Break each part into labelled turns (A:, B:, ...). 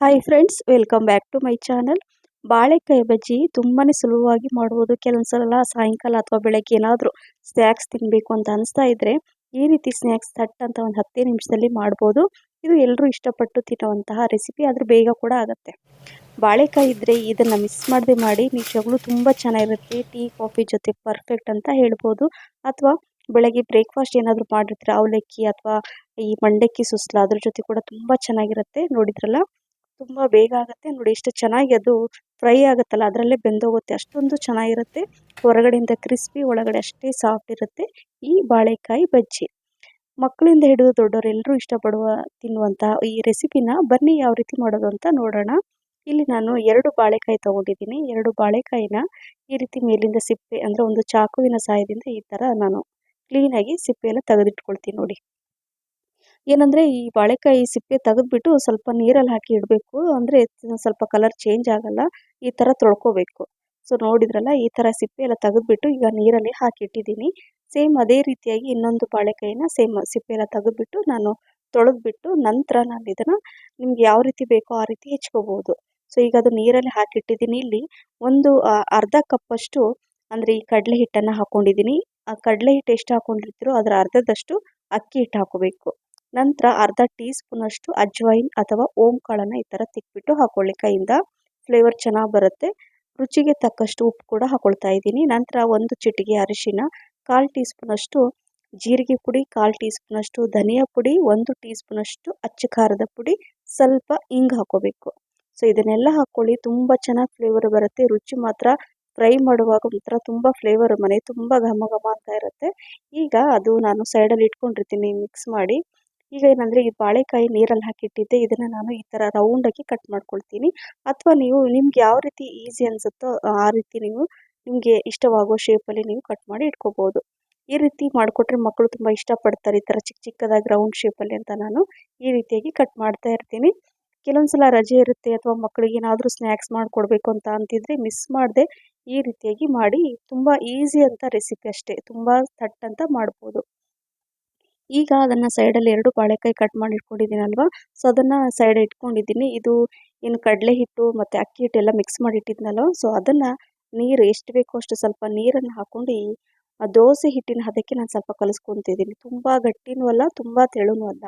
A: Hi friends welcome back to my channel ಬಾಳೆಕಾಯಿ ಬಜ್ಜಿ ತುಂಬಾ ಸುಲಭವಾಗಿ ಮಾಡ್ಬೋದು. ಕೆಲವೊಂದ್ಸಲ ಸಾಯಂಕಾಲ ಅಥವಾ ಬೆಳಗ್ಗೆ ಏನಾದರೂ ಸ್ನ್ಯಾಕ್ಸ್ ತಿನ್ನಬೇಕು ಅಂತ ಅನಿಸ್ತಾ ಇದ್ದರೆ ಈ ರೀತಿ ಸ್ನ್ಯಾಕ್ಸ್ ತಟ್ ಅಂತ ಒಂದು ಹತ್ತೇ ನಿಮಿಷದಲ್ಲಿ ಮಾಡ್ಬೋದು. ಇದು ಎಲ್ಲರೂ ಇಷ್ಟಪಟ್ಟು ತಿನ್ನುವಂತಹ ರೆಸಿಪಿ ಆದರೂ ಬೇಗ ಕೂಡ ಆಗುತ್ತೆ. ಬಾಳೆಕಾಯಿ ಇದ್ದರೆ ಇದನ್ನು ಮಿಸ್ ಮಾಡದೆ ಮಾಡಿ ನಿಜವಾಗ್ಲೂ ತುಂಬ ಚೆನ್ನಾಗಿರುತ್ತೆ. ಟೀ ಕಾಫಿ ಜೊತೆ ಪರ್ಫೆಕ್ಟ್ ಅಂತ ಹೇಳ್ಬೋದು. ಅಥವಾ ಬೆಳಗ್ಗೆ ಬ್ರೇಕ್ಫಾಸ್ಟ್ ಏನಾದರೂ ಮಾಡಿರ್ತೀರ, ಅವಲಕ್ಕಿ ಅಥವಾ ಈ ಮಂಡಕ್ಕಿ ಸುಸ್ಲ ಅದ್ರ ಜೊತೆ ಕೂಡ ತುಂಬ ಚೆನ್ನಾಗಿರುತ್ತೆ. ನೋಡಿದ್ರಲ್ಲ? ತುಂಬ ಬೇಗ ಆಗುತ್ತೆ. ನೋಡಿ ಎಷ್ಟು ಚೆನ್ನಾಗಿ ಅದು ಫ್ರೈ ಆಗುತ್ತಲ್ಲ, ಅದರಲ್ಲೇ ಬೆಂದೋಗುತ್ತೆ. ಅಷ್ಟೊಂದು ಚೆನ್ನಾಗಿರುತ್ತೆ. ಹೊರಗಡೆಯಿಂದ ಕ್ರಿಸ್ಪಿ, ಒಳಗಡೆ ಅಷ್ಟೇ ಸಾಫ್ಟ್ ಇರುತ್ತೆ. ಈ ಬಾಳೆಕಾಯಿ ಬಜ್ಜಿ. ಮಕ್ಕಳಿಂದ ಹಿಡಿದು ದೊಡ್ಡವರೆಲ್ಲರೂ ಇಷ್ಟಪಡುವ ತಿನ್ನುವಂತಹ ಈ ರೆಸಿಪಿನ ಬನ್ನಿ ಯಾವ ರೀತಿ ಮಾಡೋದು ಅಂತ ನೋಡೋಣ. ಇಲ್ಲಿ ನಾನು ಎರಡು ಬಾಳೆಕಾಯಿ ತಗೊಂಡಿದ್ದೀನಿ. ಎರಡು ಬಾಳೆಕಾಯಿನ ಈ ರೀತಿ ಮೇಲಿಂದ ಸಿಪ್ಪೆ, ಅಂದರೆ ಒಂದು ಚಾಕುವಿನ ಸಹಾಯದಿಂದ ಈ ಥರ ನಾನು ಕ್ಲೀನಾಗಿ ಸಿಪ್ಪೆ ಸಿಪ್ಪೆಯನ್ನು ತೆಗೆದಿಟ್ಕೊಳ್ತೀನಿ ನೋಡಿ. ಏನಂದರೆ ಈ ಬಾಳೆಕಾಯಿ ಸಿಪ್ಪೆ ತೆಗೆದ್ಬಿಟ್ಟು ಸ್ವಲ್ಪ ನೀರಲ್ಲಿ ಹಾಕಿ ಇಡಬೇಕು. ಅಂದರೆ ಸ್ವಲ್ಪ ಕಲರ್ ಚೇಂಜ್ ಆಗಲ್ಲ. ಈ ಥರ ತೊಳ್ಕೊಬೇಕು. ಸೊ ನೋಡಿದ್ರಲ್ಲ, ಈ ಥರ ಸಿಪ್ಪೆ ಎಲ್ಲ ತೆಗೆದ್ಬಿಟ್ಟು ಈಗ ನೀರಲ್ಲಿ ಹಾಕಿ ಇಟ್ಟಿದ್ದೀನಿ. ಸೇಮ್ ಅದೇ ರೀತಿಯಾಗಿ ಇನ್ನೊಂದು ಬಾಳೆಕಾಯಿನ ಸೇಮ್ ಸಿಪ್ಪೆ ಎಲ್ಲ ತೆಗೆದ್ಬಿಟ್ಟು ನಾನು ತೊಳೆದ್ಬಿಟ್ಟು ನಂತರ ನಾನು ಇದನ್ನು ನಿಮ್ಗೆ ಯಾವ ರೀತಿ ಬೇಕೋ ಆ ರೀತಿ ಹೆಚ್ಕೋಬೋದು. ಸೊ ಈಗ ಅದು ನೀರಲ್ಲಿ ಹಾಕಿಟ್ಟಿದ್ದೀನಿ ಇಲ್ಲಿ ಒಂದು ಅರ್ಧ ಕಪ್ಪಷ್ಟು ಅಂದರೆ ಈ ಕಡಲೆ ಹಿಟ್ಟನ್ನು ಹಾಕ್ಕೊಂಡಿದ್ದೀನಿ ಆ ಕಡಲೆ ಹಿಟ್ಟು ಎಷ್ಟು ಹಾಕ್ಕೊಂಡಿರ್ತೀರೋ ಅದರ ಅರ್ಧದಷ್ಟು ಅಕ್ಕಿ ಹಿಟ್ಟು ಹಾಕೋಬೇಕು. ನಂತರ ಅರ್ಧ ಟೀ ಸ್ಪೂನಷ್ಟು ಅಜ್ವೈನ್ ಅಥವಾ ಓಂ ಕಾಳನ್ನು ಈ ಥರ ತಿಕ್ಬಿಟ್ಟು ಹಾಕೊಳ್ಳಿ. ಕೈಯಿಂದ ಫ್ಲೇವರ್ ಚೆನ್ನಾಗಿ ಬರುತ್ತೆ. ರುಚಿಗೆ ತಕ್ಕಷ್ಟು ಉಪ್ಪು ಕೂಡ ಹಾಕೊಳ್ತಾ ಇದ್ದೀನಿ. ನಂತರ ಒಂದು ಚಿಟಿಕೆ ಅರಿಶಿನ, ಕಾಲು ಟೀ ಸ್ಪೂನಷ್ಟು ಜೀರಿಗೆ ಪುಡಿ, ಕಾಲು ಟೀ ಸ್ಪೂನಷ್ಟು ಧನಿಯಾ ಪುಡಿ, ಒಂದು ಟೀ ಸ್ಪೂನಷ್ಟು ಅಚ್ಚ ಖಾರದ ಪುಡಿ, ಸ್ವಲ್ಪ ಹಿಂಗೆ ಹಾಕೋಬೇಕು. ಸೊ, ಇದನ್ನೆಲ್ಲ ಹಾಕ್ಕೊಳ್ಳಿ. ತುಂಬ ಚೆನ್ನಾಗಿ ಫ್ಲೇವರ್ ಬರುತ್ತೆ. ರುಚಿ ಮಾತ್ರ ಫ್ರೈ ಮಾಡುವಾಗ ಒಂಥರ ತುಂಬ ಫ್ಲೇವರ್ ಮನೆ, ತುಂಬ ಘಮ ಘಮ ಅಂತ ಇರುತ್ತೆ. ಈಗ ಅದು ನಾನು ಸೈಡಲ್ಲಿ ಇಟ್ಕೊಂಡಿರ್ತೀನಿ ಮಿಕ್ಸ್ ಮಾಡಿ. ಈಗ ಏನಂದರೆ ಈ ಬಾಳೆಕಾಯಿ ನೀರಲ್ಲಿ ಹಾಕಿಟ್ಟಿದ್ದೆ, ಇದನ್ನು ನಾನು ಈ ಥರ ರೌಂಡಾಗಿ ಕಟ್ ಮಾಡ್ಕೊಳ್ತೀನಿ. ಅಥವಾ ನೀವು ನಿಮ್ಗೆ ಯಾವ ರೀತಿ ಈಸಿ ಅನಿಸುತ್ತೋ ಆ ರೀತಿ ನೀವು ನಿಮಗೆ ಇಷ್ಟವಾಗೋ ಶೇಪಲ್ಲಿ ನೀವು ಕಟ್ ಮಾಡಿ ಇಟ್ಕೋಬೋದು. ಈ ರೀತಿ ಮಾಡಿಕೊಟ್ರೆ ಮಕ್ಕಳು ತುಂಬ ಇಷ್ಟಪಡ್ತಾರೆ ಈ ಥರ ಚಿಕ್ಕ ಚಿಕ್ಕದಾಗಿ ರೌಂಡ್ ಶೇಪಲ್ಲಿ ಅಂತ ನಾನು ಈ ರೀತಿಯಾಗಿ ಕಟ್ ಮಾಡ್ತಾ ಇರ್ತೀನಿ. ಕೆಲವೊಂದು ಸಲ ರಜೆ ಇರುತ್ತೆ ಅಥವಾ ಮಕ್ಕಳಿಗೆ ಏನಾದರೂ ಸ್ನ್ಯಾಕ್ಸ್ ಮಾಡಿಕೊಡ್ಬೇಕು ಅಂತ ಅಂತಿದ್ರೆ ಮಿಸ್ ಮಾಡದೆ ಈ ರೀತಿಯಾಗಿ ಮಾಡಿ, ತುಂಬ ಈಸಿ ಅಂತ ರೆಸಿಪಿ ಅಷ್ಟೇ, ತುಂಬ ಥಟ್ ಅಂತ ಮಾಡ್ಬೋದು. ಈಗ ಅದನ್ನು ಸೈಡಲ್ಲಿ ಎರಡು ಬಾಳೆಕಾಯಿ ಕಟ್ ಮಾಡಿ ಇಟ್ಕೊಂಡಿದ್ದೀನಲ್ವ ಸೊ ಅದನ್ನು ಸೈಡ್ ಇಟ್ಕೊಂಡಿದ್ದೀನಿ. ಇದು ಏನು ಕಡಲೆ ಹಿಟ್ಟು ಮತ್ತು ಅಕ್ಕಿ ಹಿಟ್ಟೆಲ್ಲ ಮಿಕ್ಸ್ ಮಾಡಿ ಇಟ್ಟಿದ್ನಲ್ವ ಸೊ ಅದನ್ನು ನೀರು ಎಷ್ಟು ಬೇಕೋ ಅಷ್ಟು ಸ್ವಲ್ಪ ನೀರನ್ನು ಹಾಕ್ಕೊಂಡು ದೋಸೆ ಹಿಟ್ಟಿನ ಹದಕ್ಕೆ ನಾನು ಸ್ವಲ್ಪ ಕಲಿಸ್ಕೊತಿದ್ದೀನಿ. ತುಂಬ ಗಟ್ಟಿನೂ ಅಲ್ಲ, ತುಂಬ ತೆಳುನೂ ಅಲ್ಲ.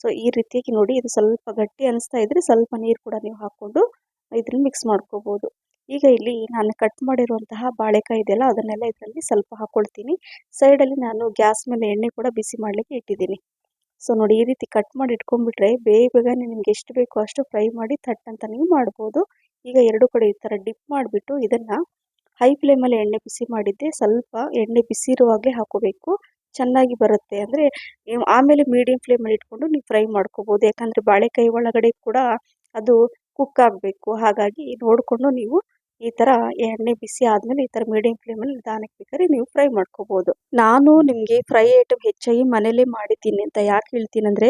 A: ಸೊ ಈ ರೀತಿಯಾಗಿ ನೋಡಿ, ಇದು ಸ್ವಲ್ಪ ಗಟ್ಟಿ ಅನಿಸ್ತಾ ಇದ್ದರೆ ಸ್ವಲ್ಪ ನೀರು ಕೂಡ ನೀವು ಹಾಕ್ಕೊಂಡು ಇದನ್ನು ಮಿಕ್ಸ್ ಮಾಡ್ಕೋಬೋದು. ಈಗ ಇಲ್ಲಿ ನಾನು ಕಟ್ ಮಾಡಿರುವಂತಹ ಬಾಳೆಕಾಯಿ ಇದೆಯಲ್ಲ, ಅದನ್ನೆಲ್ಲ ಇದರಲ್ಲಿ ಸ್ವಲ್ಪ ಹಾಕ್ಕೊಳ್ತೀನಿ ಸೈಡಲ್ಲಿ ನಾನು ಗ್ಯಾಸ್ ಮೇಲೆ ಎಣ್ಣೆ ಕೂಡ ಬಿಸಿ ಮಾಡಲಿಕ್ಕೆ ಇಟ್ಟಿದ್ದೀನಿ. ಸೊ ನೋಡಿ ಈ ರೀತಿ ಕಟ್ ಮಾಡಿ ಇಟ್ಕೊಂಡ್ಬಿಟ್ರೆ ಬೇಗ ಬೇಗನೆ ನಿಮ್ಗೆ ಎಷ್ಟು ಬೇಕೋ ಅಷ್ಟು ಫ್ರೈ ಮಾಡಿ ತಟ್ ಅಂತ ನೀವು ಮಾಡ್ಬೋದು. ಈಗ ಎರಡು ಕಡೆ ಈ ಥರ ಡಿಪ್ ಮಾಡಿಬಿಟ್ಟು ಇದನ್ನು ಹೈ ಫ್ಲೇಮಲ್ಲಿ ಎಣ್ಣೆ ಬಿಸಿ ಮಾಡಿದ್ದೆ, ಸ್ವಲ್ಪ ಎಣ್ಣೆ ಬಿಸಿ ಇರುವಾಗಲೇ ಹಾಕೋಬೇಕು. ಚೆನ್ನಾಗಿ ಬರುತ್ತೆ ಅಂದರೆ ಆಮೇಲೆ ಮೀಡಿಯಂ ಫ್ಲೇಮಲ್ಲಿ ಇಟ್ಕೊಂಡು ನೀವು ಫ್ರೈ ಮಾಡ್ಕೋಬೋದು. ಯಾಕಂದರೆ ಬಾಳೆಕಾಯಿ ಒಳಗಡೆ ಕೂಡ ಅದು ಕುಕ್ ಆಗಬೇಕು. ಹಾಗಾಗಿ ನೋಡಿಕೊಂಡು ನೀವು ಈ ತರ ಎಣ್ಣೆ ಬಿಸಿ ಆದಮೇಲೆ ಈ ಥರ ಮೀಡಿಯಂ ಫ್ಲೇಮಲ್ಲಿ ನಿಧಾನಕ್ಕೆ ಬೇಕಾದ್ರೆ ನೀವು ಫ್ರೈ ಮಾಡ್ಕೋಬೋದು. ನಾನು ನಿಮಗೆ ಫ್ರೈ ಐಟಮ್ ಹೆಚ್ಚಾಗಿ ಮನೇಲೇ ಮಾಡಿದ್ದೀನಿ ಅಂತ ಯಾಕೆ ಹೇಳ್ತೀನಿ ಅಂದ್ರೆ,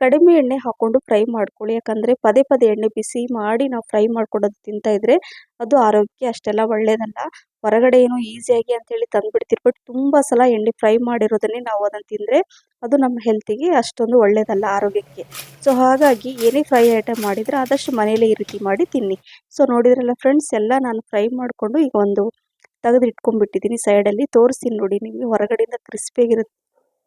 A: ಕಡಿಮೆ ಎಣ್ಣೆ ಹಾಕೊಂಡು ಫ್ರೈ ಮಾಡ್ಕೊಳ್ಳಿ. ಯಾಕಂದ್ರೆ ಪದೇ ಪದೇ ಎಣ್ಣೆ ಬಿಸಿ ಮಾಡಿ ನಾವು ಫ್ರೈ ಮಾಡ್ಕೊಂಡು ತಿಂತಾ ಇದ್ರೆ ಅದು ಆರೋಗ್ಯಕ್ಕೆ ಅಷ್ಟೆಲ್ಲ ಒಳ್ಳೆಯದಲ್ಲ ಹೊರಗಡೆ ಏನೋ ಈಸಿಯಾಗಿ ಅಂತೇಳಿ ತಂದುಬಿಡ್ತೀರಿ. ಬಟ್ ತುಂಬಾ ಸಲ ಎಣ್ಣೆ ಫ್ರೈ ಮಾಡಿರೋದನ್ನೇ ನಾವು ಅದನ್ನ ತಿಂದರೆ ಅದು ನಮ್ಮ ಹೆಲ್ತಿಗೆ ಅಷ್ಟೊಂದು ಒಳ್ಳೆಯದಲ್ಲ ಆರೋಗ್ಯಕ್ಕೆ. ಸೊ ಹಾಗಾಗಿ ಏನೇ ಫ್ರೈ ಐಟಮ್ ಮಾಡಿದರೆ ಆದಷ್ಟು ಮನೇಲೇ ಈ ರೀತಿ ಮಾಡಿ ತಿನ್ನಿ. ಸೊ ನೋಡಿದ್ರಲ್ಲ ಫ್ರೆಂಡ್ಸ್ ಎಲ್ಲ ನಾನು ಫ್ರೈ ಮಾಡಿಕೊಂಡು ಈಗ ಒಂದು ತೆಗೆದು ಇಟ್ಕೊಂಡ್ಬಿಟ್ಟಿದ್ದೀನಿ ಸೈಡಲ್ಲಿ ತೋರಿಸ್ತೀನಿ ನೋಡಿ ನಿಮಗೆ, ಹೊರಗಡೆಯಿಂದ ಕ್ರಿಸ್ಪಿಯಾಗಿರುತ್ತೆ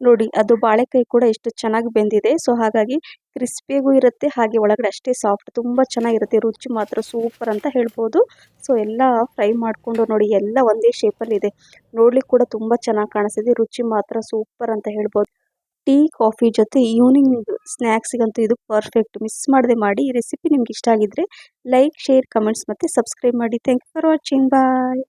A: ನೋಡಿ, ಅದು ಬಾಳೆಕಾಯಿ ಕೂಡ ಎಷ್ಟು ಚೆನ್ನಾಗಿ ಬೆಂದಿದೆ. ಸೊ ಹಾಗಾಗಿ ಕ್ರಿಸ್ಪಿಯಾಗೂ ಇರುತ್ತೆ, ಹಾಗೆ ಒಳಗಡೆ ಅಷ್ಟೇ ಸಾಫ್ಟ್ ತುಂಬ ಚೆನ್ನಾಗಿರುತ್ತೆ. ರುಚಿ ಮಾತ್ರ ಸೂಪರ್ ಅಂತ ಹೇಳ್ಬೋದು. ಸೊ ಎಲ್ಲ ಫ್ರೈ ಮಾಡಿಕೊಂಡು ನೋಡಿ, ಎಲ್ಲ ಒಂದೇ ಶೇಪಲ್ಲಿದೆ ನೋಡ್ಲಿಕ್ಕೆ ಕೂಡ ತುಂಬ ಚೆನ್ನಾಗಿ ಕಾಣಿಸ್ತಿದೆ. ರುಚಿ ಮಾತ್ರ ಸೂಪರ್ ಅಂತ ಹೇಳ್ಬೋದು. ಟೀ, ಕಾಫಿ ಜೊತೆ ಈವ್ನಿಂಗ್ ಸ್ನ್ಯಾಕ್ಸಿಗಂತೂ ಇದು ಪರ್ಫೆಕ್ಟ್ ಮಿಸ್ ಮಾಡದೆ ಮಾಡಿ, ಈ ರೆಸಿಪಿ ನಿಮ್ಗೆ ಇಷ್ಟ ಆಗಿದ್ರೆ ಲೈಕ್ ಶೇರ್ ಕಮೆಂಟ್ಸ್ ಮತ್ತು ಸಬ್ಸ್ಕ್ರೈಬ್ ಮಾಡಿ. Thank you for watching bye